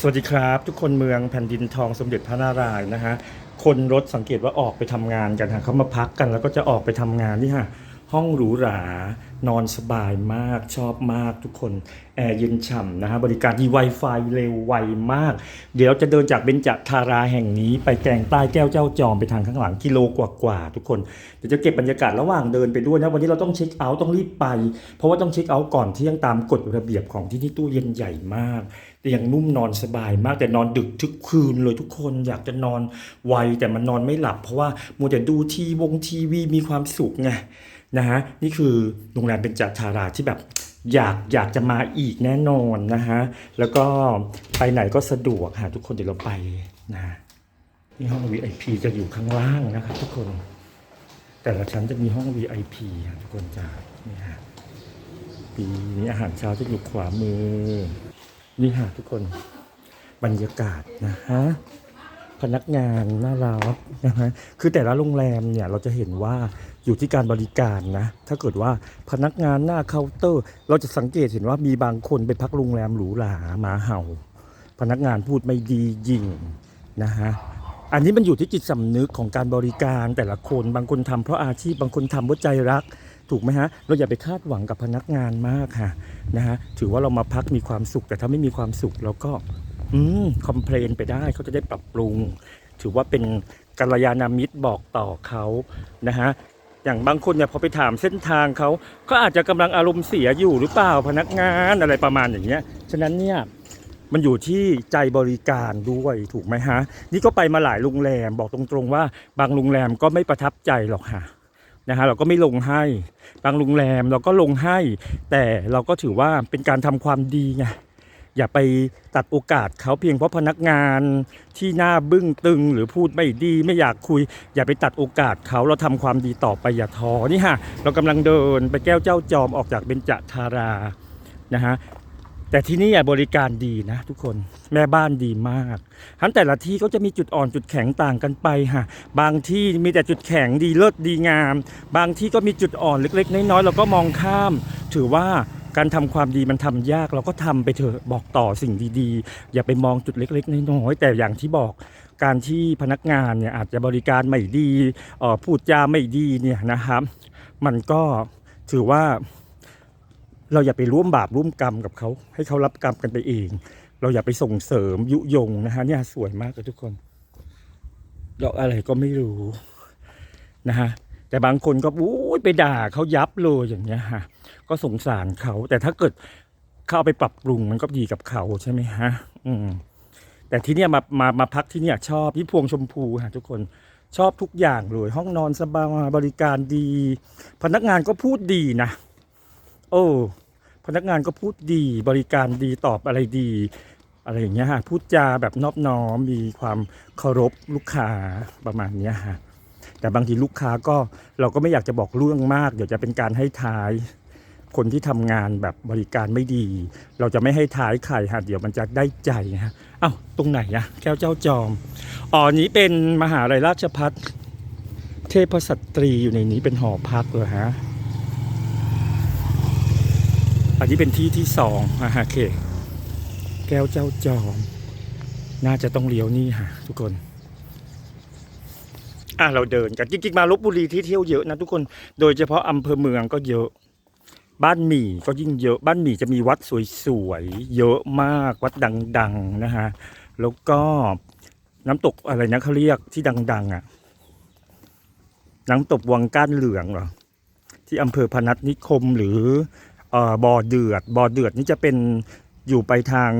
สวัสดีครับ ทุกคนเมืองแผ่นดินทองสมเด็จพระนารายณ์นะฮะคนรถสังเกตว่าออกไปทำงานกันฮะเขามาพักกันแล้วก็จะออกไปทำงานนี่ฮะ ห้องหรูหรานอนสบายมากชอบมากทุกคน แอร์เย็นฉ่ำนะฮะบริการดี Wi-Fi เร็วไวมาก เดี๋ยวจะเดินจากเบญจทาราแห่งนี้ ไปแกงใต้แก้วเจ้าจอมไปทางข้างหลังกิโลกว่าๆทุกคน เดี๋ยวจะเก็บบรรยากาศระหว่างเดินไปด้วยนะวันนี้เราต้องเช็คเอาท์ต้องรีบไป เพราะว่าต้องเช็คเอาท์ก่อนเที่ยงตามกฎระเบียบของที่นี่ตู้เย็นใหญ่มากเตียงนุ่มนอนสบายมากแต่นอนดึกทุกคืนเลยทุกคนอยากจะนอนไวแต่มันนอนไม่หลับ เพราะว่ามัวแต่ดูทีวงทีวีมีความสุขไง นะฮะนี่คือโรงแรมเป็นจัทาราที่แบบอยากอยากจะมาอีกแน่นอนนะฮะแล้วก็ไปไหนก็สะดวกค่ะทุกคนเดี๋ยวเราไปนะนี่ห้อง VIP จะอยู่ข้างล่างนะครับทุกคน แต่ละชั้นจะมีห้อง VIP ค่ะทุกคนจ้านี่ฮะปีนี้อาหารเช้าจะอยู่ขวามือ นี่ค่ะทุกคนบรรยากาศนะฮะ พนักงานน่ารักนะฮะคือแต่ละโรงแรมเนี่ยเราจะเห็นว่าอยู่ที่การบริการนะถ้าเกิดว่าพนักงานหน้าเคาน์เตอร์ เราจะสังเกตเห็นว่ามีบางคนไปพักโรงแรมหรูหราหมาเห่า พนักงานพูดไม่ดียิงนะฮะอันนี้มันอยู่ที่จิตสำนึกของการบริการแต่ละคนบางคนทำเพราะอาชีพบางคนทำเพราะใจรัก ถูกไหมฮะ เราอย่าไปคาดหวังกับพนักงานมากค่ะนะฮะถือว่าเรามาพักมีความสุข แต่ถ้าไม่มีความสุขเราก็ อืมคอมเพลนไปได้เขาจะได้ปรับปรุง ถือว่าเป็นกัลยาณมิตรบอกต่อเขานะฮะอย่างบางคนเนี่ยพอไปถามเส้นทางเขาก็อาจจะกำลังอารมณ์เสียอยู่หรือเปล่าพนักงานอะไรประมาณอย่างเงี้ยฉะนั้นเนี่ยมันอยู่ที่ใจบริการด้วยถูกไหมฮะ นี่ก็ไปมาหลายโรงแรมบอกตรงๆว่า บางโรงแรมก็ไม่ประทับใจหรอกค่ะนะฮะเราก็ไม่ลงให้ บางโรงแรมเราก็ลงให้ แต่เราก็ถือว่าเป็นการทำความดีไง อย่าไปตัดโอกาสเขาเพียงเพราะพนักงานที่หน้าบึ้งตึงหรือพูดไม่ดีไม่อยากคุย อย่าไปตัดโอกาสเขาเราทำความดีต่อไปอย่าท้อนี่ฮะเรากำลังเดินไปแก้วเจ้าจอมออกจากเบญจทารานะฮะแต่ที่นี่อะบริการดีนะทุกคนแม่บ้านดีมากทั้งแต่ละที่ก็จะมีจุดอ่อนจุดแข็งต่างกันไปฮะบางที่มีแต่จุดแข็งดีเลิศดีงาม บางที่ก็มีจุดอ่อนเล็ก ๆ น้อยๆเราก็มองข้าม ถือว่า การทำความดีมันทำยากเราก็ทำไปเถอะบอกต่อสิ่งดีๆ อย่าไปมองจุดเล็กๆน้อยๆแต่อย่างที่บอกการที่พนักงานเนี่ยอาจจะบริการไม่ดีออพูดจาไม่ดีเนี่ยนะครับ มันก็ถือว่าเราอย่าไปร่วมบาปร่วมกรรมกับเขาให้เขารับกรรมกันไปเอง เราอย่าไปส่งเสริมยุยงนะฮะเนี่ยสวยมากเลยทุกคนดอกอะไรก็ไม่รู้นะฮะ แต่บางคนก็อู้ยไปด่าเขายับเลยอย่างเงี้ยฮะก็สงสารเขา แต่ถ้าเกิดเข้าเอาไปปรับปรุงมันก็ดีกับเขาใช่ไหมฮะ อืม แต่ที่เนี่ยมามามาพักที่เนี่ยชอบพี่พวงชมพูฮะทุกคนชอบทุกอย่างเลย ห้องนอนสบายบริการดี พนักงานก็พูดดีนะโอ้พนักงานก็พูดดีบริการดีตอบอะไรดี อะไรอย่างเงี้ยฮะพูดจาแบบนอบน้อมมีความเคารพลูกค้าประมาณเนี้ยฮะ แต่บางทีลูกค้าก็เราก็ไม่อยากจะบอกเรื่องมาก เดี๋ยวจะเป็นการให้ท้าย คนที่ทำงานแบบบริการไม่ดี เราจะไม่ให้ท้ายใครฮะเดี๋ยวมันจะได้ใจฮะเอ้าตรงไหนอะแก้วเจ้าจอมอ๋อนี้เป็นมหาลัยราชพัฒเทพสตรีอยู่ในนี้เป็นหอพักเลยฮะอันนี้เป็นที่ที่สองนะฮะเค แก้วเจ้าจอม น่าจะต้องเลี้ยวนี่ฮะทุกคน อะเราเดินกันจริงๆมาลบบุรีที่เที่ยวเยอะนะทุกคนโดยเฉพาะอำเภอเมืองก็เยอะ บ้านหมี่ก็ยิ่งเยอะบ้านหมี่จะมีวัดสวยๆเยอะมากวัดดังๆนะฮะแล้วก็น้ำตกอะไรนะเขาเรียกที่ดัง ๆ อะ น้ำตกวังก้านเหลืองเหรอที่อำเภอพนัสนิคมหรือออบ่อเดือดบ่อเดือดนี่จะเป็นอยู่ไปทาง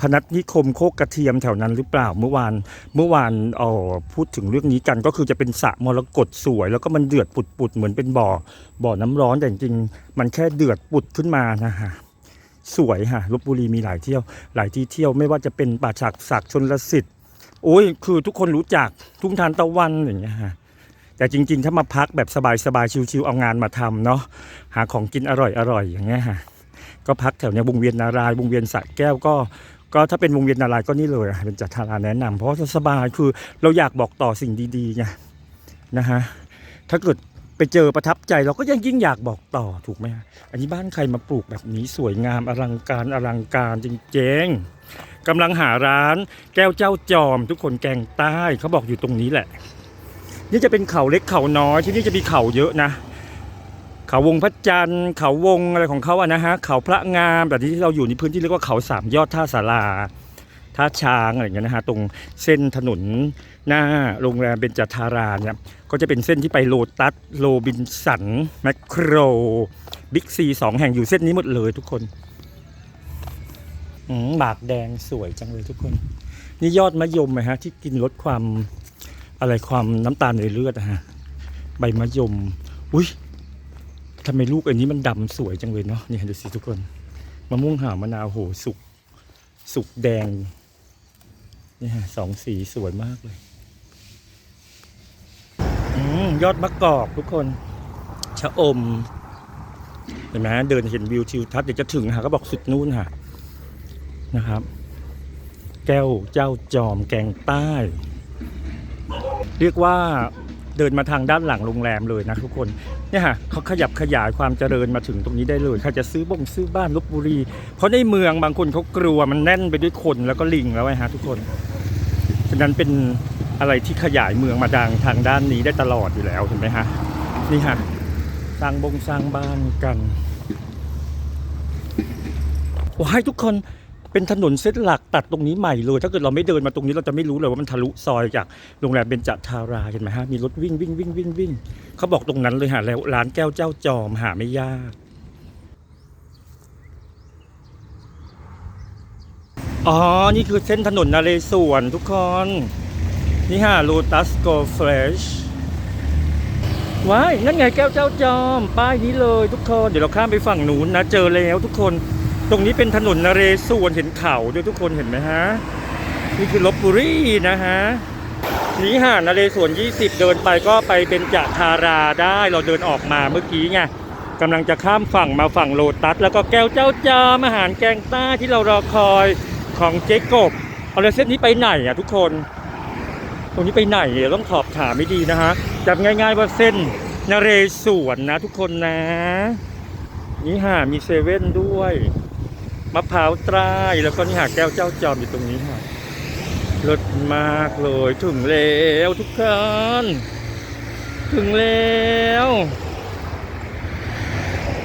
พนัสนิคมโคกกระเทียมแถวนั้นหรือเปล่าเมื่อวานเมื่อวานเออพูดถึงเรื่องนี้กันก็คือจะเป็นสระมรกตสวย แล้วก็มันเดือดปุดๆเหมือนเป็นบ่อ บ่อน้ำร้อนแต่จริงๆมันแค่เดือดปุดขึ้นมานะฮะสวยฮะลบบุรีมีหลายเที่ยว หลายที่เที่ยวไม่ว่าจะเป็นป่าฉักศักดิ์ชนลสิทธิ์โอ้ยคือทุกคนรู้จักทุ่งทานตะวันอย่างเงี้ยฮะแต่จริง ๆ ถ้ามาพักแบบสบายๆชิวๆเอางานมาทำเนาะหาของกินอร่อยอร่อยอย่างเงี้ยฮะก็พักแถวเนี้ยวงเวียนนาราย วงเวียนสระแก้วก็ ก็ถ้าเป็นวงเวียนนารายก็นี่เลยเป็นจัดทาราแนะนำเพราะาสบายคือเราอยากบอกต่อสิ่งดีๆไงนะฮะถ้าเกิดไปเจอประทับใจเราก็ยังยิ่งอยากบอกต่อถูกไหมอันนี้บ้านใครมาปลูกแบบนี้สวยงามอลังการอลังการจริงๆกำลังหาร้านแก้วเจ้าจอม ทุกคนแกงใต้เขาบอกอยู่ตรงนี้แหละ นี่จะเป็นเขาเล็กเขาน้อยที่นี่จะมีเขาเยอะนะ เขาวงพระจันทร์เขาวงอะไรของเขาอะนะฮะเขาพระงามแบบที่เราอยู่ในพื้นที่เรียกว่าเขาสามยอดท่าสาราท่าช้างอะไรอย่างเงี้ยนะฮะตรงเส้นถนนหน้าโรงแรมเบญจทาราเนี่ยก็จะเป็นเส้นที่ไปโลตัสโรบินสันแมคโครบิ๊กซีสองแห่งอยู่เส้นนี้หมดเลยทุกคนหมากแดงสวยจังเลยทุกคน นี่ยอดมะยมไหมฮะที่กินลดความอะไรความน้ำตาลในเลือดอะฮะใบมะยมอุ้ย ทำไมลูกอันนี้มันดำสวยจังเลยเนาะนี่ดูสิทุกคนมะม่วงหามะนาวโหสุก สุกแดงนี่ฮะสองสีสวยมากเลยอืมยอดมะกอกทุกคนชะอมเห็นไหมเดินเห็นวิวทิวทัศน์เดี๋ยวจะถึงฮะก็บอกสุดนู่นค่ะนะครับ แก้วเจ้าจอมแกงใต้ เรียกว่า เดินมาทางด้านหลังโรงแรมเลยนะทุกคนเนี่ยฮะเขาขยับขยายความเจริญมาถึงตรงนี้ได้เลยใครจะซื้อบ้งซื้อบ้านลบบุรี เพราะในเมืองบางคนเขากลัวมันแน่นไปด้วยคนแล้วก็ลิงแล้วไงฮะทุกคนฉะนั้นเป็นอะไรที่ขยายเมืองมาดังทางด้านนี้ได้ตลอดอยู่แล้วเห็นไหมฮะนี่ฮะสร้างบงสร้างบ้านกันว้ายทุกคน เป็นถนนเส้นหลักตัดตรงนี้ใหม่เลย ถ้าเกิดเราไม่เดินมาตรงนี้เราจะไม่รู้เลยว่ามันทะลุซอยจากโรงแรมเบญจทาราเห็นไหมฮะมีรถวิ่งวิ่งวิ่งวิ่งวิ่งเขาบอกตรงนั้นเลยฮะแล้วร้านแก้วเจ้าจอมหาไม่ยากอ๋อ นี่คือเส้นถนนนาเรศวรทุกคน นี่ฮะโ o ตัสโกเฟรชว้ายนั่นไงแก้วเจ้าจอม ป้ายนี้เลยทุกคน เดี๋ยวเราข้ามไปฝั่งนู้นนะ เจอแล้วทุกคน ตรงนี้เป็นถนนนาเรศวรเห็นเขาด้วยทุกคนเห็นไหมฮะ นี่คือลบบุรีนะฮะนี่ฮะนาเรศวร20 เดินไปก็ไปเป็นจทาราได้เราเดินออกมาเมื่อกี้ไงกำลังจะข้ามฝั่งมาฝั่งโลตัส แล้วก็แก้วเจ้าจอมอาหารแกงต้าที่เรารอคอยของเจ๊กบเอาเลยเส้นนี้ไปไหนอะทุกคน ตรงนี้ไปไหนเดี๋ยวต้องขอบถามไม่ดีนะฮะจำง่าย ๆว่าเส้นนเรศวรนะทุกคนนะ นี่ฮะมีเซเว่นด้วย มะพร้าวตรายแล้วก็นี่ฮะแก้วเจ้าจอมอยู่ตรงนี้ฮะรถมากเลยถึงแล้วทุกคน ถึงแล้ว